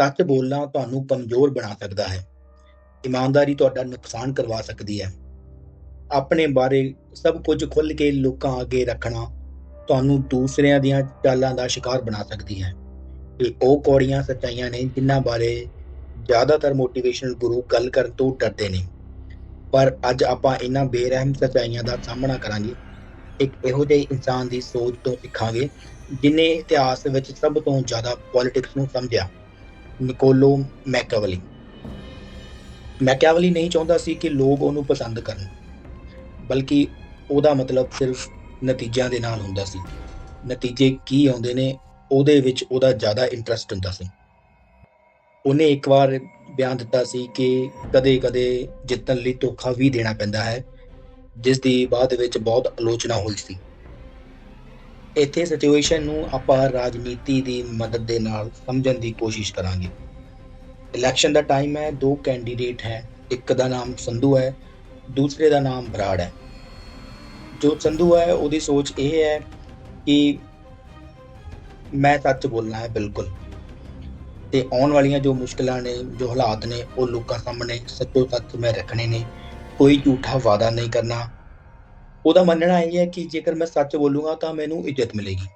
ਸੱਚ ਬੋਲਣਾ ਤੁਹਾਨੂੰ ਕਮਜ਼ੋਰ ਬਣਾ ਸਕਦਾ ਹੈ। ਇਮਾਨਦਾਰੀ ਤੁਹਾਡਾ ਨੁਕਸਾਨ ਕਰਵਾ ਸਕਦੀ ਹੈ। ਆਪਣੇ ਬਾਰੇ ਸਭ ਕੁਝ ਖੁੱਲ੍ਹ ਕੇ ਲੋਕਾਂ ਅੱਗੇ ਰੱਖਣਾ ਤੁਹਾਨੂੰ ਦੂਸਰਿਆਂ ਦੀਆਂ ਚਾਲਾਂ ਦਾ ਸ਼ਿਕਾਰ ਬਣਾ ਸਕਦੀ ਹੈ। ਇਹ ਉਹ ਕੌੜੀਆਂ ਸੱਚਾਈਆਂ ਨੇ ਜਿਨ੍ਹਾਂ ਬਾਰੇ ਜ਼ਿਆਦਾਤਰ ਮੋਟੀਵੇਸ਼ਨਲ ਗੁਰੂ ਗੱਲ ਕਰਨ ਤੋਂ ਡਰਦੇ ਨੇ। ਪਰ ਅੱਜ ਆਪਾਂ ਇਹਨਾਂ ਬੇਰਹਿਮ ਸੱਚਾਈਆਂ ਦਾ ਸਾਹਮਣਾ ਕਰਾਂਗੇ। ਇੱਕ ਇਹੋ ਜਿਹੇ ਇਨਸਾਨ ਦੀ ਸੋਚ ਤੋਂ ਸਿੱਖਾਂਗੇ ਜਿਨੇ ਇਤਿਹਾਸ ਵਿੱਚ ਸਭ ਤੋਂ ਜ਼ਿਆਦਾ ਪੋਲਿਟਿਕਸ ਨੂੰ ਸਮਝਿਆ। ਨਿਕੋਲੋ ਮੈਕੈਵਲੀ ਮੈਕੈਵਲੀ ਨਹੀਂ ਚਾਹੁੰਦਾ ਸੀ ਕਿ ਲੋਕ ਉਹਨੂੰ ਪਸੰਦ ਕਰਨ, ਬਲਕਿ ਉਹਦਾ ਮਤਲਬ ਸਿਰਫ ਨਤੀਜਿਆਂ ਦੇ ਨਾਲ ਹੁੰਦਾ ਸੀ। ਨਤੀਜੇ ਕੀ ਆਉਂਦੇ ਨੇ, ਉਹਦੇ ਵਿੱਚ ਉਹਦਾ ਜ਼ਿਆਦਾ ਇੰਟਰਸਟ ਹੁੰਦਾ ਸੀ। ਉਹਨੇ ਇੱਕ ਵਾਰ ਬਿਆਨ ਦਿੱਤਾ ਸੀ ਕਿ ਕਦੇ-ਕਦੇ ਜਿੱਤਣ ਲਈ ਧੋਖਾ ਵੀ ਦੇਣਾ ਪੈਂਦਾ ਹੈ, ਜਿਸ ਦੀ ਬਾਅਦ ਵਿੱਚ ਬਹੁਤ ਆਲੋਚਨਾ ਹੋਈ ਸੀ। ਇੱਥੇ ਸਿਚੁਏਸ਼ਨ ਨੂੰ ਆਪਾਂ ਰਾਜਨੀਤੀ ਦੀ ਮਦਦ ਦੇ ਨਾਲ ਸਮਝਣ ਦੀ ਕੋਸ਼ਿਸ਼ ਕਰਾਂਗੇ। ਇਲੈਕਸ਼ਨ ਦਾ ਟਾਈਮ ਹੈ, ਦੋ ਕੈਂਡੀਡੇਟ ਹੈ, ਇੱਕ ਦਾ ਨਾਮ ਸੰਧੂ ਹੈ, ਦੂਸਰੇ ਦਾ ਨਾਮ ਬਰਾੜ ਹੈ। ਜੋ ਸੰਧੂ ਹੈ, ਉਹਦੀ ਸੋਚ ਇਹ ਹੈ ਕਿ ਮੈਂ ਸੱਚ ਬੋਲਣਾ ਹੈ, ਬਿਲਕੁਲ। ਤੇ ਆਉਣ ਵਾਲੀਆਂ ਜੋ ਮੁਸ਼ਕਲਾਂ ਨੇ, ਜੋ ਹਾਲਾਤ ਨੇ, ਉਹ ਲੋਕਾਂ ਸਾਹਮਣੇ ਸੱਚੋ ਸੱਚ ਮੈਂ ਰੱਖਣੇ ਨੇ। ਕੋਈ ਝੂਠਾ ਵਾਅਦਾ ਨਹੀਂ ਕਰਨਾ। ਉਹਦਾ ਮੰਨਣਾ ਇਹ ਹੈ ਕਿ ਜੇਕਰ ਮੈਂ ਸੱਚ ਬੋਲੂੰਗਾ ਤਾਂ ਮੈਨੂੰ ਇੱਜ਼ਤ ਮਿਲੇਗੀ।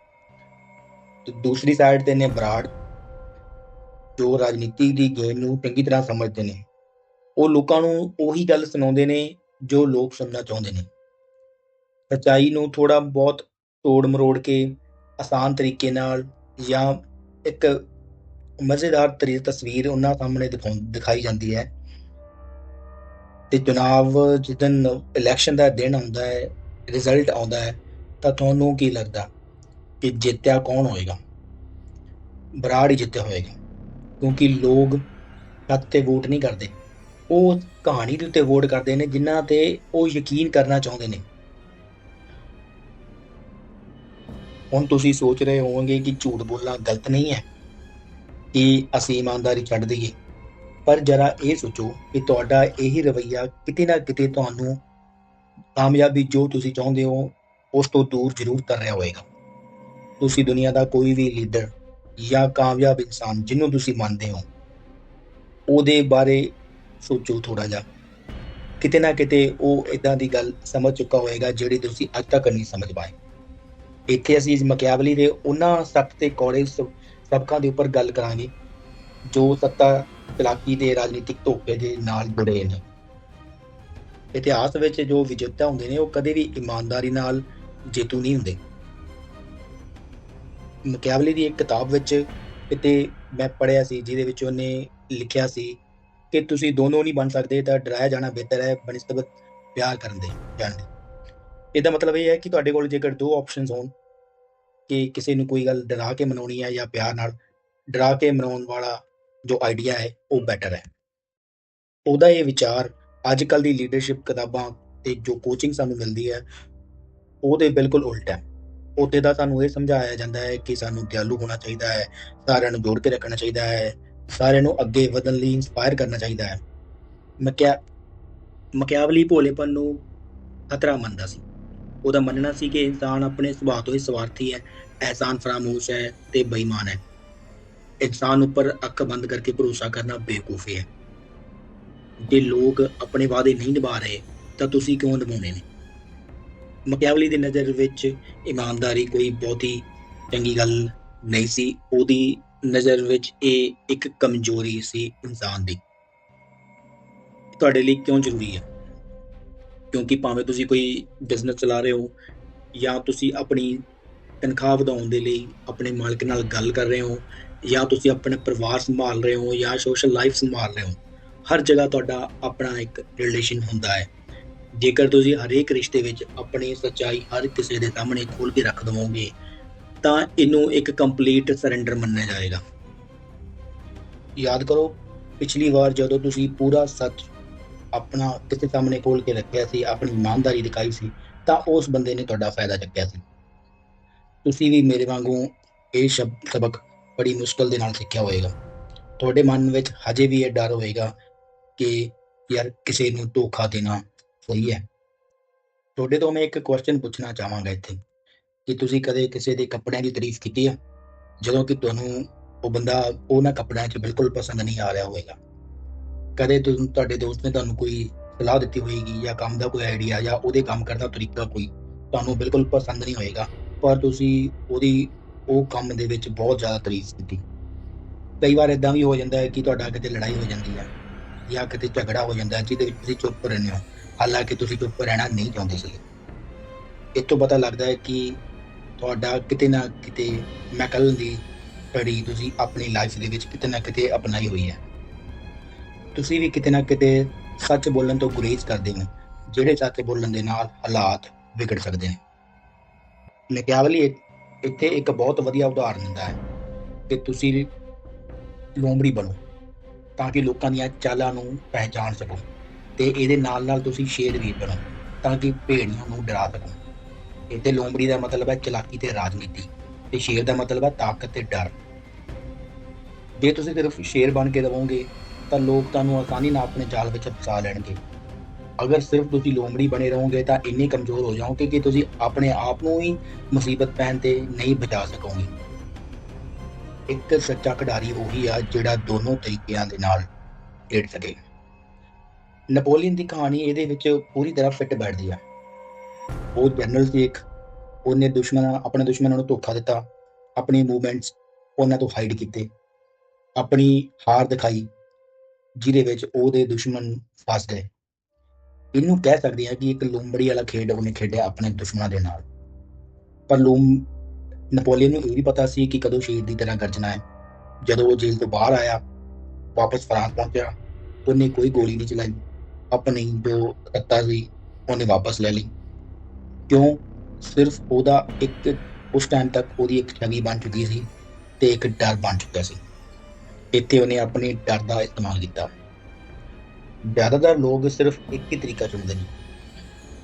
ਤੇ ਦੂਸਰੀ ਸਾਈਡ ਤੇ ਨੇ ਬਰਾੜ, ਜੋ ਰਾਜਨੀਤੀ ਦੀ ਗੇਮ ਨੂੰ ਚੰਗੀ ਤਰ੍ਹਾਂ ਸਮਝਦੇ ਨੇ। ਉਹ ਲੋਕਾਂ ਨੂੰ ਉਹੀ ਗੱਲ ਸੁਣਾਉਂਦੇ ਨੇ ਜੋ ਲੋਕ ਸੁਣਨਾ ਚਾਹੁੰਦੇ ਨੇ। ਸੱਚਾਈ ਨੂੰ ਥੋੜਾ ਬਹੁਤ ਤੋੜ ਮਰੋੜ ਕੇ ਆਸਾਨ ਤਰੀਕੇ ਨਾਲ ਜਾਂ ਇੱਕ ਮਜ਼ੇਦਾਰ ਤਰੀ, ਤਸਵੀਰ ਉਹਨਾਂ ਸਾਹਮਣੇ ਦਿਖਾਉਂ, ਦਿਖਾਈ ਜਾਂਦੀ ਹੈ। ਤੇ ਚੁਣਾਵ ਜਿੱਦਨ ਇਲੈਕਸ਼ਨ ਦਾ ਦਿਨ ਆਉਂਦਾ ਹੈ ਰਿਜ਼ਲਟ ਆਉਂਦਾ ਹੈ, ਤਾਂ ਤੁਹਾਨੂੰ ਕੀ ਲੱਗਦਾ ਕਿ ਜਿੱਤਿਆ ਕੌਣ ਹੋਏਗਾ? ਬਰਾੜ ਹੀ ਜਿੱਤਿਆ ਹੋਏਗਾ, ਕਿਉਂਕਿ ਲੋਕ ਸੱਚ ਤੇ ਵੋਟ ਨਹੀਂ ਕਰਦੇ। ਉਹ ਕਹਾਣੀ ਦੇ ਉੱਤੇ ਵੋਟ ਕਰਦੇ ਨੇ, ਜਿਨ੍ਹਾਂ ਤੇ ਉਹ ਯਕੀਨ ਕਰਨਾ ਚਾਹੁੰਦੇ ਨੇ। ਹੁਣ ਤੁਸੀਂ ਸੋਚ ਰਹੇ ਹੋਵੋਗੇ ਕਿ ਝੂਠ ਬੋਲਣਾ ਗਲਤ ਨਹੀਂ ਹੈ, ਕਿ ਅਸੀਂ ਇਮਾਨਦਾਰੀ ਛੱਡ ਦਈਏ। ਪਰ ਜਰਾ ਇਹ ਸੋਚੋ ਕਿ ਤੁਹਾਡਾ ਇਹੀ ਰਵਈਆ ਕਿਤੇ ਨਾ ਕਿਤੇ ਤੁਹਾਨੂੰ ਕਾਮਯਾਬੀ ਜੋ ਤੁਸੀਂ ਚਾਹੁੰਦੇ ਹੋ, ਉਸ ਤੋਂ ਦੂਰ ਜ਼ਰੂਰ ਕਰ ਰਿਹਾ ਹੋਵੇਗਾ ਤੁਸੀਂ ਦੁਨੀਆ ਦਾ ਕੋਈ ਵੀ ਲੀਡਰ ਜਾਂ ਕਾਮਯਾਬ ਇਨਸਾਨ ਜਿਹਨੂੰ ਤੁਸੀਂ ਮੰਨਦੇ ਹੋ, ਉਹਦੇ ਬਾਰੇ ਸੋਚੋ ਥੋੜਾ ਜਿਹਾ। ਕਿਤੇ ਨਾ ਕਿਤੇ ਉਹ ਇਦਾਂ ਦੀ ਗੱਲ ਸਮਝ ਚੁੱਕਾ ਹੋਵੇਗਾ ਜਿਹੜੀ ਤੁਸੀਂ ਅੱਜ ਤੱਕ ਨਹੀਂ ਸਮਝ ਪਾਏ। ਇੱਥੇ ਅਸੀਂ ਮਕਿਆਵਲੀ ਦੇ ਉਹਨਾਂ ਸੱਤ ਤੇ ਕੌੜੇ ਸਬਕਾਂ ਦੇ ਉੱਪਰ ਗੱਲ ਕਰਾਂਗੇ। ਜੋ ਸੱਤਾ ਚਲਾਕੀ ਦੇ ਰਾਜਨੀਤਿਕ ਧੋਖੇ ਦੇ ਨਾਲ ਜੁੜੇ ਨੇ। ਇਤਿਹਾਸ ਵਿੱਚ ਜੋ ਵਿਜੇਤਾ ਹੁੰਦੇ ਨੇ, ਉਹ ਕਦੇ ਵੀ ਇਮਾਨਦਾਰੀ ਨਾਲ ਜੇਤੂ ਨਹੀਂ ਹੁੰਦੇ। ਮੁਕਾਬਲੇ ਦੀ ਇੱਕ ਕਿਤਾਬ ਵਿੱਚ ਕਿਤੇ ਮੈਂ ਪੜ੍ਹਿਆ ਸੀ, ਜਿਹਦੇ ਵਿੱਚ ਉਹਨੇ ਲਿਖਿਆ ਸੀ ਕਿ ਤੁਸੀਂ ਦੋਨੋਂ ਨਹੀਂ ਬਣ ਸਕਦੇ, ਤਾਂ ਡਰਾਇਆ ਜਾਣਾ ਬਿਹਤਰ ਹੈ, ਬਨਿਸਬਤ ਪਿਆਰ ਕਰਨ ਦੇ, ਜਾਣ ਦੇ। ਇਹਦਾ ਮਤਲਬ ਇਹ ਹੈ ਕਿ ਤੁਹਾਡੇ ਕੋਲ ਜੇਕਰ ਦੋ ਆਪਸ਼ਨਸ ਹੋਣ, ਕਿ ਕਿਸੇ ਨੂੰ ਕੋਈ ਗੱਲ ਡਰਾ ਕੇ ਮਨਾਉਣੀ ਹੈ ਜਾਂ ਪਿਆਰ ਨਾਲ ਡਰਾ ਕੇ ਮਨਾਉਣ ਵਾਲਾ ਜੋ ਆਈਡੀਆ ਹੈ, ਉਹ ਬੈਟਰ ਹੈ। ਉਹਦਾ ਇਹ ਵਿਚਾਰ ਅੱਜ ਕੱਲ ਦੀ ਲੀਡਰਸ਼ਿਪ ਕਿਤਾਬਾਂ ਤੇ ਜੋ ਕੋਚਿੰਗ ਸਾਨੂੰ ਮਿਲਦੀ ਹੈ, ਉਹਦੇ ਬਿਲਕੁਲ ਉਲਟ ਹੈ। ਉੱਥੇ ਦਾ ਸਾਨੂੰ ਇਹ ਸਮਝਾਇਆ ਜਾਂਦਾ ਹੈ ਕਿ ਸਾਨੂੰ ਦਿਆਲੂ ਹੋਣਾ ਚਾਹੀਦਾ ਹੈ, ਸਾਰਿਆਂ ਨੂੰ ਜੋੜ ਕੇ ਰੱਖਣਾ ਚਾਹੀਦਾ ਹੈ, ਸਾਰਿਆਂ ਨੂੰ ਅੱਗੇ ਵਧਣ ਲਈ ਇਨਸਪਾਇਰ ਕਰਨਾ ਚਾਹੀਦਾ ਹੈ। ਮਕਿਆ, ਮਕਿਆਵਲੀ ਭੋਲੇਪਨ ਨੂੰ ਖਤਰਾ ਮੰਨਦਾ ਸੀ। ਉਹਦਾ ਮੰਨਣਾ ਸੀ ਕਿ ਇਨਸਾਨ ਆਪਣੇ ਸੁਭਾਅ ਤੋਂ ਹੀ ਸਵਾਰਥੀ ਹੈ, ਅਹਿਸਾਨ ਫਰਾਮੋਸ਼ ਹੈ ਤੇ ਬੇਈਮਾਨ ਹੈ। ਇਨਸਾਨ ਉੱਪਰ ਅੱਖ ਬੰਦ ਕਰਕੇ ਭਰੋਸਾ ਕਰਨਾ ਬੇਵਕੂਫੀ ਹੈ। ਜੇ ਲੋਕ ਆਪਣੇ ਵਾਅਦੇ ਨਹੀਂ ਨਿਭਾ ਰਹੇ, ਤਾਂ ਤੁਸੀਂ ਕਿਉਂ ਨਿਭਾਉਣੇ ਨੇ? ਮਕਿਆਵਲੀ ਦੀ ਨਜ਼ਰ ਵਿੱਚ ਇਮਾਨਦਾਰੀ ਕੋਈ ਬਹੁਤੀ ਚੰਗੀ ਗੱਲ ਨਹੀਂ ਸੀ। ਉਹਦੀ ਨਜ਼ਰ ਵਿੱਚ ਇਹ ਇੱਕ ਕਮਜ਼ੋਰੀ ਸੀ ਇਨਸਾਨ ਦੀ। ਤੁਹਾਡੇ ਲਈ ਕਿਉਂ ਜ਼ਰੂਰੀ ਹੈ? ਕਿਉਂਕਿ ਭਾਵੇਂ ਤੁਸੀਂ ਕੋਈ ਬਿਜ਼ਨਸ ਚਲਾ ਰਹੇ ਹੋ, ਜਾਂ ਤੁਸੀਂ ਆਪਣੀ ਤਨਖਾਹ ਵਧਾਉਣ ਦੇ ਲਈ ਆਪਣੇ ਮਾਲਕ ਨਾਲ ਗੱਲ ਕਰ ਰਹੇ ਹੋ ਜਾਂ ਤੁਸੀਂ ਆਪਣਾ ਪਰਿਵਾਰ ਸੰਭਾਲ ਰਹੇ ਹੋ ਜਾਂ ਸੋਸ਼ਲ ਲਾਈਫ ਸੰਭਾਲ ਰਹੇ ਹੋ, ਹਰ ਜਗ੍ਹਾ ਤੁਹਾਡਾ ਆਪਣਾ ਇੱਕ ਰਿਲੇਸ਼ਨ ਹੁੰਦਾ ਹੈ। ਜੇਕਰ ਤੁਸੀਂ ਹਰੇਕ ਰਿਸ਼ਤੇ ਵਿੱਚ ਆਪਣੀ ਸੱਚਾਈ ਹਰ ਕਿਸੇ ਦੇ ਸਾਹਮਣੇ ਖੋਲ ਕੇ ਰੱਖ ਦਵੋਗੇ, ਤਾਂ ਇਹਨੂੰ ਇੱਕ ਕੰਪਲੀਟ ਸਰੈਂਡਰ ਮੰਨਿਆ ਜਾਏਗਾ। ਯਾਦ ਕਰੋ, ਪਿਛਲੀ ਵਾਰ ਜਦੋਂ ਤੁਸੀਂ ਪੂਰਾ ਸੱਚ ਆਪਣਾ ਕਿਸੇ ਸਾਹਮਣੇ ਖੋਲ ਕੇ ਰੱਖਿਆ ਸੀ, ਆਪਣੀ ਇਮਾਨਦਾਰੀ ਦਿਖਾਈ ਸੀ, ਤਾਂ ਉਸ ਬੰਦੇ ਨੇ ਤੁਹਾਡਾ ਫਾਇਦਾ ਚੱਕਿਆ ਸੀ। ਤੁਸੀਂ ਵੀ ਮੇਰੇ ਵਾਂਗੂ ਇਹ ਸ਼ਬਦ ਸਬਕ ਬੜੀ ਮੁਸ਼ਕਲ ਦੇ ਨਾਲ ਸਿੱਖਿਆ ਹੋਵੇਗਾ ਤੁਹਾਡੇ ਮਨ ਵਿੱਚ ਹਜੇ ਵੀ ਇਹ ਡਰ ਹੋਵੇਗਾ ਕਿ ਯਾਰ ਕਿਸੇ ਨੂੰ ਧੋਖਾ ਦੇਣਾ ਸਹੀ ਹੈ। ਤੁਹਾਡੇ ਤੋਂ ਮੈਂ ਇੱਕ ਕੁਐਸਚਨ ਪੁੱਛਣਾ ਚਾਹਾਂਗਾ ਇੱਥੇ, ਕਿ ਤੁਸੀਂ ਕਦੇ ਕਿਸੇ ਦੇ ਕੱਪੜਿਆਂ ਦੀ ਤਾਰੀਫ ਕੀਤੀ ਹੈ ਜਦੋਂ ਕਿ ਤੁਹਾਨੂੰ ਉਹ ਬੰਦਾ ਉਹਨਾਂ ਕੱਪੜਿਆਂ 'ਚ ਬਿਲਕੁਲ ਪਸੰਦ ਨਹੀਂ ਆ ਰਿਹਾ ਹੋਵੇਗਾ ਕਦੇ ਤੁਹਾਡੇ ਦੋਸਤ ਨੇ ਤੁਹਾਨੂੰ ਕੋਈ ਸਲਾਹ ਦਿੱਤੀ ਹੋਏਗੀ ਜਾਂ ਕੰਮ ਦਾ ਕੋਈ ਆਈਡੀਆ ਜਾਂ ਉਹਦੇ ਕੰਮ ਕਰਨ ਦਾ ਤਰੀਕਾ ਕੋਈ, ਤੁਹਾਨੂੰ ਬਿਲਕੁਲ ਪਸੰਦ ਨਹੀਂ ਹੋਏਗਾ। ਪਰ ਤੁਸੀਂ ਉਹਦੀ ਉਹ ਕੰਮ ਦੇ ਵਿੱਚ ਬਹੁਤ ਜ਼ਿਆਦਾ ਤਾਰੀਫ ਕੀਤੀ। ਕਈ ਵਾਰ ਇਦਾਂ ਵੀ ਹੋ ਜਾਂਦਾ ਹੈ ਕਿ ਤੁਹਾਡਾ ਕਿਤੇ ਲੜਾਈ ਹੋ ਜਾਂਦੀ ਹੈ ਜਾਂ ਕਿਤੇ ਝਗੜਾ ਹੋ ਜਾਂਦਾ ਹੈ ਜਿਹਦੇ ਵਿੱਚ ਤੁਸੀਂ ਚੁੱਪ ਰਹਿੰਦੇ ਹੋ। ਹਾਲਾਂਕਿ ਤੁਸੀਂ ਚੁੱਪ ਰਹਿਣਾ ਨਹੀਂ ਚਾਹੁੰਦੇ ਸੀ ਇਹ ਤੋਂ ਪਤਾ ਲੱਗਦਾ ਹੈ ਕਿ ਤੁਹਾਡਾ ਕਿਤੇ ਨਾ ਕਿਤੇ ਮੈਕਲ ਦੀ ਪੜੀ ਤੁਸੀਂ ਆਪਣੀ ਲਾਈਫ ਦੇ ਵਿੱਚ ਕਿਤੇ ਨਾ ਕਿਤੇ ਅਪਣਾਈ ਹੋਈ ਹੈ। ਤੁਸੀਂ ਵੀ ਕਿਤੇ ਨਾ ਕਿਤੇ ਸੱਚ ਬੋਲਣ ਤੋਂ ਗੁਰੇਜ਼ ਕਰਦੇ ਹੋ, ਜਿਹੜੇ ਸੱਚ ਬੋਲਣ ਦੇ ਨਾਲ ਹਾਲਾਤ ਵਿਗੜ ਸਕਦੇ ਨੇ। ਮੈਕਿਆਵਲੀ ਇੱਥੇ ਇੱਕ ਬਹੁਤ ਵਧੀਆ ਉਦਾਹਰਨ ਦਿੰਦਾ ਹੈ ਕਿ ਤੁਸੀਂ ਲੋਮੜੀ ਬਣੋ ਤਾਂ ਕਿ ਲੋਕਾਂ ਦੀਆਂ ਚਾਲਾਂ ਨੂੰ ਪਹਿਚਾਣ ਸਕੋ ਤੇ ਇਹਦੇ ਨਾਲ ਨਾਲ ਤੁਸੀਂ ਸ਼ੇਰ ਵੀ ਬਣੋ ਤਾਂ ਕਿ ਭੇੜੀਆਂ ਨੂੰ ਡਰਾ ਸਕੋ। ਇੱਥੇ ਲੋਮੜੀ ਦਾ ਮਤਲਬ ਹੈ ਚਲਾਕੀ ਤੇ ਰਾਜਨੀਤੀ ਤੇ ਸ਼ੇਰ ਦਾ ਮਤਲਬ ਹੈ ਤਾਕਤ ਤੇ ਡਰ। ਜੇ ਤੁਸੀਂ ਸਿਰਫ ਸ਼ੇਰ ਬਣ ਕੇ ਰਹੋਗੇ ਤਾਂ ਲੋਕ ਤੁਹਾਨੂੰ ਆਸਾਨੀ ਨਾਲ ਆਪਣੇ ਜਾਲ ਵਿੱਚ ਫਸਾ ਲੈਣਗੇ। ਅਗਰ ਸਿਰਫ ਤੁਸੀਂ ਲੋਮੜੀ ਬਣੇ ਰਹੋਗੇ ਤਾਂ ਇੰਨੇ ਕਮਜ਼ੋਰ ਹੋ ਜਾਓਗੇ ਕਿ ਤੁਸੀਂ ਆਪਣੇ ਆਪ ਨੂੰ ਹੀ ਮੁਸੀਬਤ ਪੈਣ ਤੇ ਨਹੀਂ ਬਚਾ ਸਕੋਗੇ। ਇੱਕ ਸੱਚਾ ਖਿਡਾਰੀ ਉਹੀ ਆ ਜਿਹੜਾ ਦੋਨੋਂ ਤਰੀਕਿਆਂ ਦੇ ਨਾਲ ਖੇਡ ਸਕੇ। ਨਪੋਲੀਅਨ ਦੀ ਕਹਾਣੀ ਇਹਦੇ ਵਿੱਚ ਪੂਰੀ ਤਰ੍ਹਾਂ ਫਿੱਟ ਬੈਠਦੀ ਆ। ਉਹ ਜਨਰਲ ਸੀ ਇੱਕ। ਉਹਨੇ ਦੁਸ਼ਮਣਾਂ, ਆਪਣੇ ਦੁਸ਼ਮਣਾਂ ਨੂੰ ਧੋਖਾ ਦਿੱਤਾ। ਆਪਣੀ ਮੂਵਮੈਂਟਸ ਉਹਨਾਂ ਤੋਂ ਹਾਈਡ ਕੀਤੇ। ਆਪਣੀ ਹਾਰ ਦਿਖਾਈ। ਜਿਹਦੇ ਵਿੱਚ ਉਹਦੇ ਦੁਸ਼ਮਣ ਫਸ ਗਏ। ਇਹਨੂੰ ਕਹਿ ਸਕਦੇ ਆ ਕਿ ਇੱਕ ਲੂੰਬੜੀ ਵਾਲਾ ਖੇਡ ਉਹਨੇ ਖੇਡਿਆ ਆਪਣੇ ਦੁਸ਼ਮਣਾਂ ਦੇ ਨਾਲ। ਪਰ ਲੂਮ ਨਪੋਲੀਅਨ ਨੂੰ ਇਹ ਵੀ ਪਤਾ ਸੀ ਕਿ ਕਦੋਂ ਸ਼ੇਰ ਦੀ ਤਰ੍ਹਾਂ ਗਰਜਣਾ ਹੈ। ਜਦੋਂ ਉਹ ਜੇਲ੍ਹ ਤੋਂ ਬਾਹਰ ਆਇਆ, ਵਾਪਸ ਫਰਾਂਸ ਪਹੁੰਚਿਆ ਉਹਨੇ ਕੋਈ ਗੋਲੀ ਨਹੀਂ ਚਲਾਈ। ਆਪਣੀ ਜੋ ਸੱਤਾ ਸੀ, ਉਹਨੇ ਵਾਪਸ ਲੈ ਲਈ। ਕਿਉਂ? ਸਿਰਫ ਉਹਦਾ ਇੱਕ ਉਸ ਟਾਈਮ ਤੱਕ ਉਹਦੀ ਇੱਕ ਛਵੀ ਬਣ ਚੁੱਕੀ ਸੀ ਤੇ ਇੱਕ ਡਰ ਬਣ ਚੁੱਕਿਆ ਸੀ। ਇੱਥੇ ਉਹਨੇ ਆਪਣੀ ਡਰ ਦਾ ਇਸਤੇਮਾਲ ਕੀਤਾ। ਜ਼ਿਆਦਾਤਰ ਲੋਕ ਸਿਰਫ ਇੱਕ ਹੀ ਤਰੀਕਾ ਚੁਣਦੇ ਨੇ।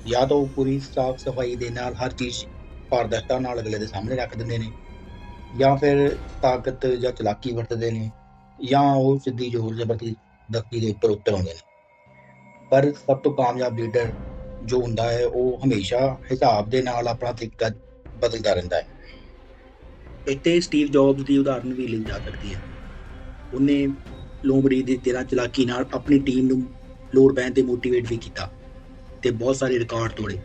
ਜਾਂ ਤਾਂ ਉਹ ਪੂਰੀ ਸਾਫ਼ ਸਫ਼ਾਈ ਦੇ ਨਾਲ ਹਰ ਚੀਜ਼ ਪਾਰਦਰਸ਼ਤਾ ਨਾਲ ਅਗਲੇ ਦੇ ਸਾਹਮਣੇ ਰੱਖ ਦਿੰਦੇ ਨੇ, ਜਾਂ ਫਿਰ ਤਾਕਤ ਜਾਂ ਚਲਾਕੀ ਵਰਤਦੇ ਨੇ, ਜਾਂ ਉਹ ਸਿੱਧੀ ਜ਼ੋਰ ਜ਼ਬਰਦਸਤੀ ਦਸਤੀ ਦੇ ਉੱਪਰ ਉੱਤਰ ਆਉਂਦੇ ਨੇ। ਪਰ ਸਭ ਤੋਂ ਕਾਮਯਾਬ ਲੀਡਰ ਜੋ ਹੁੰਦਾ ਹੈ, ਉਹ ਹਮੇਸ਼ਾ ਹਿਸਾਬ ਦੇ ਨਾਲ ਆਪਣਾ ਤਰੀਕਾ ਬਦਲਦਾ ਰਹਿੰਦਾ ਹੈ। ਇੱਥੇ ਸਟੀਵ ਜੌਬਸ ਦੀ ਉਦਾਹਰਨ ਵੀ ਲਈ ਜਾ ਸਕਦੀ ਹੈ। ਉਹਨੇ ਲੋਮੜੀ ਦੀ ਤੇਰਾ ਚਲਾਕੀ ਨਾਲ ਆਪਣੀ ਟੀਮ ਨੂੰ ਲੋੜ ਪੈਣ ਤੇ ਮੋਟੀਵੇਟ ਵੀ ਕੀਤਾ ਤੇ ਬਹੁਤ ਸਾਰੇ ਰਿਕਾਰਡ ਤੋੜੇ।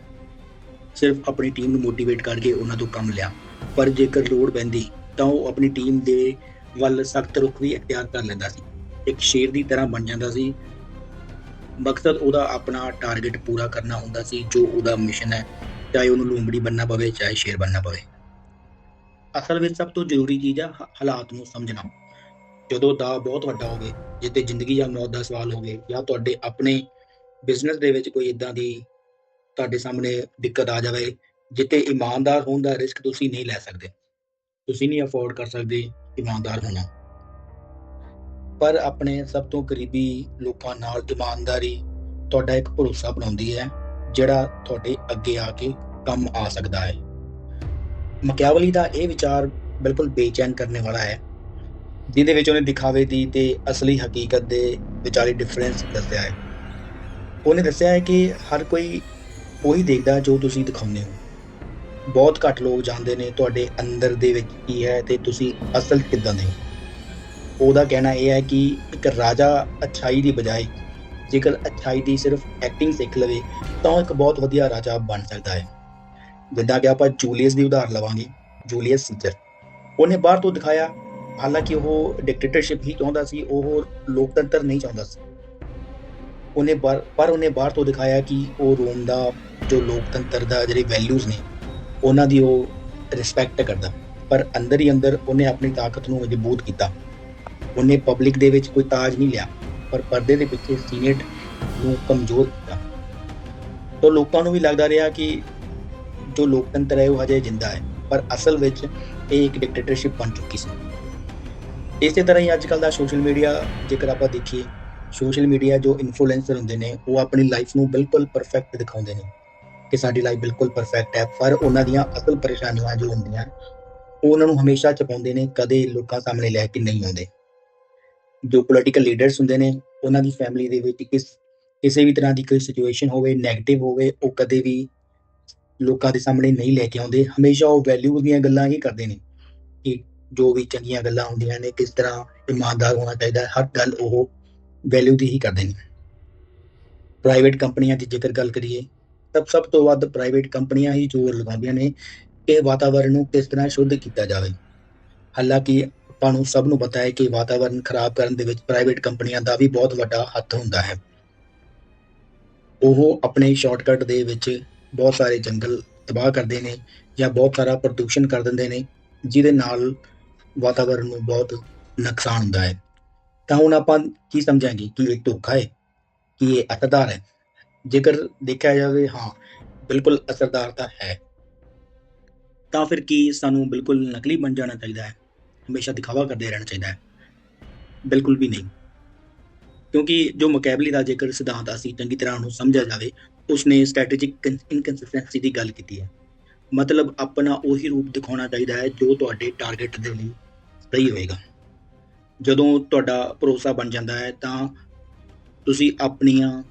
ਸਿਰਫ ਆਪਣੀ ਟੀਮ ਨੂੰ ਮੋਟੀਵੇਟ ਕਰਕੇ ਉਹਨਾਂ ਤੋਂ ਕੰਮ ਲਿਆ। ਪਰ ਜੇਕਰ ਲੋੜ ਪੈਂਦੀ ਤਾਂ ਉਹ ਆਪਣੀ ਟੀਮ ਦੇ ਵੱਲ ਸਖਤ ਰੁਖ ਵੀ ਇਖਤਿਆਰ ਕਰ ਲੈਂਦਾ ਸੀ। ਇੱਕ ਸ਼ੇਰ ਦੀ ਤਰ੍ਹਾਂ ਬਣ ਜਾਂਦਾ ਸੀ। ਮਕਸਦ ਉਹਦਾ ਆਪਣਾ ਟਾਰਗੇਟ ਪੂਰਾ ਕਰਨਾ ਹੁੰਦਾ ਸੀ, ਜੋ ਉਹਦਾ ਮਿਸ਼ਨ ਹੈ। ਚਾਹੇ ਉਹਨੂੰ ਲੂੰਬੜੀ ਬੰਨਣਾ ਪਵੇ, ਚਾਹੇ ਸ਼ੇਰ ਬੰਨਣਾ ਪਵੇ। ਅਸਲ ਵਿੱਚ ਸਭ ਤੋਂ ਜ਼ਰੂਰੀ ਚੀਜ਼ ਹੈ, ਹਾਲਾਤ ਨੂੰ ਸਮਝਣਾ। ਜਦੋਂ ਦਾ ਬਹੁਤ ਵੱਡਾ ਹੋਵੇ ਜਿੱਤੇ ਜ਼ਿੰਦਗੀ ਜਾਂ ਮੌਤ ਦਾ ਸਵਾਲ ਹੋਵੇ ਜਾਂ ਤੁਹਾਡੇ ਆਪਣੇ ਬਿਜ਼ਨਸ ਦੇ ਵਿੱਚ ਕੋਈ ਇਦਾਂ ਦੀ ਤੁਹਾਡੇ ਸਾਹਮਣੇ ਦਿੱਕਤ ਆ ਜਾਵੇ ਜਿੱਤੇ ਇਮਾਨਦਾਰ ਹੋਣ ਦਾ ਰਿਸਕ ਤੁਸੀਂ ਨਹੀਂ ਲੈ ਸਕਦੇ। ਤੁਸੀਂ ਨਹੀਂ ਅਫੋਰਡ ਕਰ ਸਕਦੇ ਇਮਾਨਦਾਰ ਹੋਣਾ। ਪਰ ਆਪਣੇ ਸਭ ਤੋਂ ਕਰੀਬੀ ਲੋਕਾਂ ਨਾਲ ਇਮਾਨਦਾਰੀ ਤੁਹਾਡਾ ਇੱਕ ਭਰੋਸਾ ਬਣਾਉਂਦੀ ਹੈ, ਜਿਹੜਾ ਤੁਹਾਡੇ ਅੱਗੇ ਆ ਕੇ ਕੰਮ ਆ ਸਕਦਾ ਹੈ। ਮਕਿਆਵਲੀ ਦਾ ਇਹ ਵਿਚਾਰ ਬਿਲਕੁਲ ਬੇਚੈਨ ਕਰਨ ਵਾਲਾ ਹੈ। ਜਿਹਦੇ ਵਿੱਚ ਉਹਨੇ ਦਿਖਾਵੇ ਦੀ ਤੇ ਅਸਲੀ ਹਕੀਕਤ ਦੇ ਵਿਚਾਲੇ ਡਿਫਰੈਂਸ ਦੱਸਿਆ ਹੈ। ਉਹਨੇ ਦੱਸਿਆ ਹੈ ਕਿ ਹਰ ਕੋਈ ਉਹੀ ਦੇਖਦਾ ਜੋ ਤੁਸੀਂ ਦਿਖਾਉਂਦੇ ਹੋ। ਬਹੁਤ ਘੱਟ ਲੋਕ ਜਾਣਦੇ ਨੇ ਤੁਹਾਡੇ ਅੰਦਰ ਦੇ ਵਿੱਚ ਕੀ ਹੈ ਤੇ ਤੁਸੀਂ ਅਸਲ ਕਿੱਦਾਂ ਦੇ ਹੋ। ਉਹਦਾ ਕਹਿਣਾ ਇਹ ਹੈ ਕਿ ਇੱਕ ਰਾਜਾ ਅਛਾਈ ਦੀ ਬਜਾਏ ਜੇਕਰ ਅਛਾਈ ਦੀ ਸਿਰਫ ਐਕਟਿੰਗ ਸਿੱਖ ਲਵੇ, ਤਾਂ ਉਹ ਇੱਕ ਬਹੁਤ ਵਧੀਆ ਰਾਜਾ ਬਣ ਸਕਦਾ ਹੈ। ਜਿੱਦਾਂ ਕਿ ਆਪਾਂ ਜੂਲੀਅਸ ਦੀ ਉਦਾਹਰਨ ਲਵਾਂਗੇ, ਜੂਲੀਅਸ ਸੀਜ਼ਰ। ਉਹਨੇ ਬਾਹਰ ਤੋਂ ਦਿਖਾਇਆ ਹਾਲਾਂਕਿ ਉਹ ਡਿਕਟੇਟਰਸ਼ਿਪ ਹੀ ਚਾਹੁੰਦਾ ਸੀ, ਉਹ ਲੋਕਤੰਤਰ ਨਹੀਂ ਚਾਹੁੰਦਾ ਸੀ। ਉਹਨੇ ਬਾਹਰ ਪਰ ਉਹਨੇ ਬਾਹਰ ਤੋਂ ਦਿਖਾਇਆ ਕਿ ਉਹ ਰੋਮ ਦਾ ਜੋ ਲੋਕਤੰਤਰ ਦਾ ਜਿਹੜੇ ਵੈਲਿਊਜ਼ ਨੇ, ਉਹਨਾਂ ਦੀ ਉਹ ਰਿਸਪੈਕਟ ਕਰਦਾ। ਪਰ ਅੰਦਰ ਹੀ ਅੰਦਰ ਉਹਨੇ ਆਪਣੀ ਤਾਕਤ ਨੂੰ ਮਜ਼ਬੂਤ ਕੀਤਾ। ਉਹਨੇ ਪਬਲਿਕ ਦੇ ਵਿੱਚ ਕੋਈ ਤਾਜ ਨਹੀਂ ਲਿਆ, ਪਰ ਪਰਦੇ ਦੇ ਪਿੱਛੇ ਸੀਨੇਟ ਨੂੰ ਕਮਜ਼ੋਰ ਕੀਤਾ। ਤਾਂ ਲੋਕਾਂ ਨੂੰ ਵੀ ਲੱਗਦਾ ਰਿਹਾ ਕਿ ਜੋ ਲੋਕਤੰਤਰ ਹੈ, ਉਹ ਹਜੇ ਜਿੰਦਾ ਹੈ। ਪਰ ਅਸਲ ਵਿੱਚ ਇਹ ਇੱਕ ਡਿਕਟੇਟਰਸ਼ਿਪ ਬਣ ਚੁੱਕੀ ਸੀ। ਇਸੇ ਤਰ੍ਹਾਂ ਹੀ ਅੱਜਕੱਲ ਦਾ ਸੋਸ਼ਲ ਮੀਡੀਆ ਜੇਕਰ ਆਪਾਂ ਦੇਖੀਏ ਸੋਸ਼ਲ ਮੀਡੀਆ ਜੋ ਇਨਫਲੂਐਂਸਰ ਹੁੰਦੇ ਨੇ, ਉਹ ਆਪਣੀ ਲਾਈਫ ਨੂੰ ਬਿਲਕੁਲ ਪਰਫੈਕਟ ਦਿਖਾਉਂਦੇ ਨੇ ਕਿ ਸਾਡੀ ਲਾਈਫ ਬਿਲਕੁਲ ਪਰਫੈਕਟ ਹੈ, ਪਰ ਉਹਨਾਂ ਦੀਆਂ ਅਸਲ ਪਰੇਸ਼ਾਨੀਆਂ ਜੋ ਹੁੰਦੀਆਂ, ਉਹ ਉਹਨਾਂ ਨੂੰ ਹਮੇਸ਼ਾ ਛਪਾਉਂਦੇ ਨੇ, ਕਦੇ ਲੋਕਾਂ ਸਾਹਮਣੇ ਲੈ ਕੇ ਨਹੀਂ ਆਉਂਦੇ। ਜੋ ਪੋਲੀਟੀਕਲ ਲੀਡਰਸ ਹੁੰਦੇ ਨੇ, ਉਹਨਾਂ ਦੀ ਫੈਮਿਲੀ ਦੇ ਵਿੱਚ ਕਿਸ, ਕਿਸੇ ਵੀ ਤਰ੍ਹਾਂ ਦੀ ਕੋਈ ਸਿਚੁਏਸ਼ਨ ਹੋਵੇ 네ਗੇਟਿਵ ਹੋਵੇ, ਉਹ ਕਦੇ ਵੀ ਲੋਕਾਂ ਦੇ ਸਾਹਮਣੇ ਨਹੀਂ ਲੈ ਕੇ ਆਉਂਦੇ, ਹਮੇਸ਼ਾ ਉਹ ਵੈਲਿਊਜ਼ ਦੀਆਂ ਗੱਲਾਂ ਹੀ ਕਰਦੇ ਨੇ ਕਿ ਜੋ ਵੀ ਚੰਗੀਆਂ ਗੱਲਾਂ ਹੁੰਦੀਆਂ ਨੇ, ਕਿਸ ਤਰ੍ਹਾਂ ਇਮਾਨਦਾਰ ਹੋਣਾ ਚਾਹੀਦਾ ਹੈ, ਹਰ ਗੱਲ ਉਹ ਵੈਲਿਊ ਦੀ ਹੀ ਕਰਦੇ ਨੇ। ਪ੍ਰਾਈਵੇਟ ਕੰਪਨੀਆਂ ਦੀ ਜੇਕਰ ਗੱਲ ਕਰੀਏ, ਤਾਂ ਸਭ ਤੋਂ ਵੱਧ ਪ੍ਰਾਈਵੇਟ ਕੰਪਨੀਆਂ ਹੀ ਜ਼ੋਰ ਲਗਾਉਂਦੀਆਂ ਨੇ ਕਿ ਵਾਤਾਵਰਣ ਨੂੰ ਕਿਸ ਤਰ੍ਹਾਂ ਸ਼ੁੱਧ ਕੀਤਾ ਜਾਵੇ। ਹਾਲਾਂਕਿ ਆਪਾਂ ਨੂੰ ਸਭ ਨੂੰ ਪਤਾ ਹੈ ਕਿ ਵਾਤਾਵਰਣ ਖਰਾਬ ਕਰਨ ਦੇ ਵਿੱਚ ਪ੍ਰਾਈਵੇਟ ਕੰਪਨੀਆਂ ਦਾ ਵੀ ਬਹੁਤ ਵੱਡਾ ਹੱਥ ਹੁੰਦਾ ਹੈ। ਉਹ ਆਪਣੇ ਸ਼ਾਰਟਕਟ ਦੇ ਵਿੱਚ ਬਹੁਤ ਸਾਰੇ ਜੰਗਲ ਤਬਾਹ ਕਰਦੇ ਨੇ ਜਾਂ ਬਹੁਤ ਸਾਰਾ ਪ੍ਰਦੂਸ਼ਣ ਕਰ ਦਿੰਦੇ ਨੇ, ਜਿਹਦੇ ਨਾਲ ਵਾਤਾਵਰਣ ਨੂੰ ਬਹੁਤ ਨੁਕਸਾਨ ਹੁੰਦਾ ਹੈ। ਤਾਂ ਹੁਣ ਆਪਾਂ ਕੀ ਸਮਝਾਂਗੇ ਕਿ ਇਹ ਧੋਖਾ ਹੈ, ਕਿ ਇਹ ਅਸਰਦਾਰ ਹੈ? ਜੇਕਰ ਦੇਖਿਆ ਜਾਵੇ, ਹਾਂ, ਬਿਲਕੁਲ ਅਸਰਦਾਰ ਤਾਂ ਹੈ। ਤਾਂ ਫਿਰ ਕੀ ਸਾਨੂੰ ਬਿਲਕੁਲ ਨਕਲੀ ਬਣ ਜਾਣਾ ਚਾਹੀਦਾ ਹੈ? ਹਮੇਸ਼ਾ ਦਿਖਾਵਾ ਕਰਦੇ ਰਹਿਣਾ ਚਾਹੀਦਾ ਹੈ। ਬਿਲਕੁਲ ਵੀ ਨਹੀਂ। ਕਿਉਂਕਿ ਜੋ ਮੁਕਾਬਲੇ ਦਾ ਜੇਕਰ ਸਿਧਾਂਤ ਅਸੀਂ ਚੰਗੀ ਤਰ੍ਹਾਂ ਉਹਨੂੰ ਸਮਝਿਆ ਜਾਵੇ, ਉਸਨੇ ਸਟ੍ਰੈਟੇਜਿਕ ਇਨਕਨਸਿਸਟੈਂਸੀ ਦੀ ਗੱਲ ਕੀਤੀ ਹੈ। ਮਤਲਬ ਆਪਣਾ ਉਹੀ ਰੂਪ ਦਿਖਾਉਣਾ ਚਾਹੀਦਾ ਹੈ ਜੋ ਤੁਹਾਡੇ ਟਾਰਗੇਟ ਦੇ ਲਈ ਸਹੀ ਹੋਏਗਾ। ਜਦੋਂ ਤੁਹਾਡਾ ਭਰੋਸਾ ਬਣ ਜਾਂਦਾ ਹੈ, ਤਾਂ ਤੁਸੀਂ ਆਪਣੀਆਂ